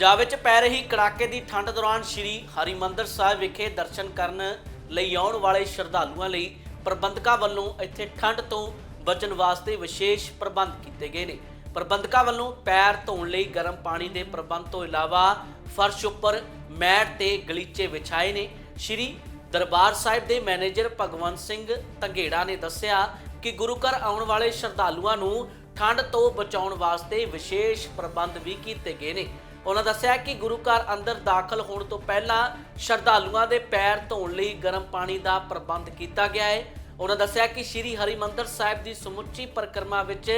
ਪੰਜਾਬ ਵਿੱਚ ਪੈ ਰਹੀ ਕੜਾਕੇ ਦੀ ਠੰਡ ਦੌਰਾਨ ਸ੍ਰੀ ਹਰਿਮੰਦਰ ਸਾਹਿਬ ਵਿਖੇ ਦਰਸ਼ਨ ਕਰਨ ਲਈ ਆਉਣ ਵਾਲੇ ਸ਼ਰਧਾਲੂਆਂ ਲਈ ਪ੍ਰਬੰਧਕਾਂ ਵੱਲੋਂ ਇੱਥੇ ਠੰਡ ਤੋਂ ਬਚਣ ਵਾਸਤੇ ਵਿਸ਼ੇਸ਼ ਪ੍ਰਬੰਧ ਕੀਤੇ ਗਏ ਨੇ। ਪ੍ਰਬੰਧਕਾਂ ਵੱਲੋਂ ਪੈਰ ਧੋਣ ਲਈ ਗਰਮ ਪਾਣੀ ਦੇ ਪ੍ਰਬੰਧ ਤੋਂ ਇਲਾਵਾ ਫਰਸ਼ ਉੱਪਰ ਮੈਟ ਤੇ ਗਲੀਚੇ ਵਿਛਾਏ ਨੇ। ਸ੍ਰੀ ਦਰਬਾਰ ਸਾਹਿਬ ਦੇ ਮੈਨੇਜਰ ਭਗਵੰਤ ਸਿੰਘ ਤੰਗੇੜਾ ਨੇ ਦੱਸਿਆ ਕਿ ਗੁਰੂ ਘਰ ਆਉਣ ਵਾਲੇ ਸ਼ਰਧਾਲੂਆਂ ਨੂੰ ਠੰਡ ਤੋਂ ਬਚਾਉਣ ਵਾਸਤੇ ਵਿਸ਼ੇਸ਼ ਪ੍ਰਬੰਧ ਵੀ ਕੀਤੇ ਗਏ ਨੇ। ਉਹਨਾਂ ਦੱਸਿਆ ਕਿ ਗੁਰੂ ਘਰ ਅੰਦਰ ਦਾਖਲ ਹੋਣ ਤੋਂ ਪਹਿਲਾਂ ਸ਼ਰਧਾਲੂਆਂ ਦੇ ਪੈਰ ਧੋਣ ਲਈ ਗਰਮ ਪਾਣੀ ਦਾ ਪ੍ਰਬੰਧ ਕੀਤਾ ਗਿਆ ਹੈ। ਉਹਨਾਂ ਦੱਸਿਆ ਕਿ ਸ੍ਰੀ ਹਰਿਮੰਦਰ ਸਾਹਿਬ ਦੀ ਸਮੁੱਚੀ ਪਰਿਕਰਮਾ ਵਿੱਚ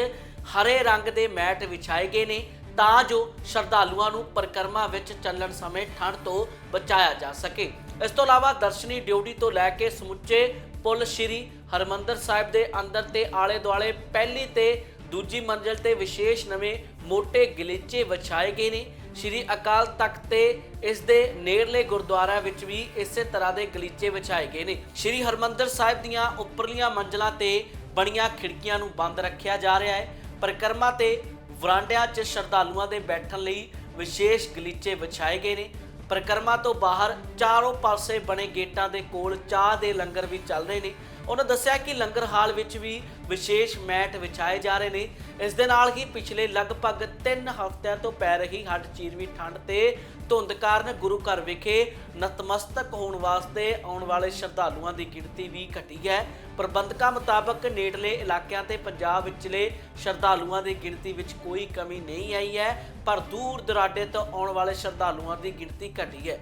ਹਰੇ ਰੰਗ ਦੇ ਮੈਟ ਵਿਛਾਏ ਗਏ ਨੇ, ਤਾਂ ਜੋ ਸ਼ਰਧਾਲੂਆਂ ਨੂੰ ਪਰਿਕਰਮਾ ਵਿੱਚ ਚੱਲਣ ਸਮੇਂ ਠੰਡ ਤੋਂ ਬਚਾਇਆ ਜਾ ਸਕੇ। ਇਸ ਤੋਂ ਇਲਾਵਾ ਦਰਸ਼ਨੀ ਡਿਊਟੀ ਤੋਂ ਲੈ ਕੇ ਸਮੁੱਚੇ ਪੁੱਲ ਸ੍ਰੀ ਹਰਮੰਦਰ ਸਾਹਿਬ ਦੇ ਅੰਦਰ ਤੇ ਆਲੇ ਦੁਆਲੇ ਪਹਿਲੀ ਤੇ ਦੂਜੀ ਮੰਜ਼ਲ ਤੇ ਵਿਸ਼ੇਸ਼ ਨਵੇਂ ਮੋٹے ਗਲੀਚੇ ਵਿਛਾਏ ਗਏ ਨੇ। ਸ੍ਰੀ ਅਕਾਲ ਤਖਤ ਤੇ ਇਸ ਦੇ ਨੇੜਲੇ ਗੁਰਦੁਆਰਾ ਵਿੱਚ ਵੀ ਇਸੇ ਤਰ੍ਹਾਂ ਦੇ ਗਲੀਚੇ ਵਿਛਾਏ ਗਏ ਨੇ। ਸ੍ਰੀ ਹਰਮੰਦਰ ਸਾਹਿਬ ਦੀਆਂ ਉੱਪਰਲੀਆਂ ਮੰਜ਼ਲਾਂ ਤੇ ਬਣੀਆਂ ਖਿੜਕੀਆਂ ਨੂੰ ਬੰਦ ਰੱਖਿਆ ਜਾ ਰਿਹਾ ਹੈ। ਪਰਿਕਰਮਾ ਤੇ ਵਰਾਂਡਿਆਂ 'ਚ ਸ਼ਰਧਾਲੂਆਂ ਦੇ ਬੈਠਣ ਲਈ ਵਿਸ਼ੇਸ਼ ਗਲੀਚੇ ਵਿਛਾਏ ਗਏ ਨੇ। ਪਰਿਕਰਮਾ ਤੋਂ ਬਾਹਰ ਚਾਰੋਂ ਪਾਸੇ ਬਣੇ ਗੇਟਾਂ ਦੇ ਕੋਲ ਚਾਹ ਦੇ ਲੰਗਰ ਵੀ ਚੱਲ ਰਹੇ ਨੇ। ਉਹਨਾਂ ਦੱਸਿਆ ਕਿ ਲੰਗਰ ਹਾਲ ਵਿੱਚ ਵੀ ਵਿਸ਼ੇਸ਼ ਮੈਟ ਵਿਛਾਏ ਜਾ ਰਹੇ ਨੇ। ਇਸ ਦੇ ਨਾਲ ਹੀ ਪਿਛਲੇ ਲਗਭਗ 3 ਹਫ਼ਤਿਆਂ ਤੋਂ ਪੈ ਰਹੀ ਹੱਡ ਚੀਰਵੀ ਠੰਡ ਤੇ ਧੁੰਦ ਕਾਰਨ ਗੁਰੂ ਘਰ ਵਿਖੇ ਨਤਮਸਤਕ ਹੋਣ ਵਾਸਤੇ ਆਉਣ ਵਾਲੇ ਸ਼ਰਧਾਲੂਆਂ ਦੀ ਗਿਣਤੀ ਵੀ ਘਟੀ ਹੈ। ਪ੍ਰਬੰਧਕਾਂ ਮੁਤਾਬਕ ਨੇੜਲੇ ਇਲਾਕਿਆਂ ਤੇ ਪੰਜਾਬ ਵਿਚਲੇ ਸ਼ਰਧਾਲੂਆਂ ਦੀ ਗਿਣਤੀ ਵਿੱਚ ਕੋਈ ਕਮੀ ਨਹੀਂ ਆਈ ਹੈ, ਪਰ ਦੂਰ ਦੁਰਾਡੇ ਤੋਂ ਆਉਣ ਵਾਲੇ ਸ਼ਰਧਾਲੂਆਂ ਦੀ ਗਿਣਤੀ ਘਟੀ ਹੈ।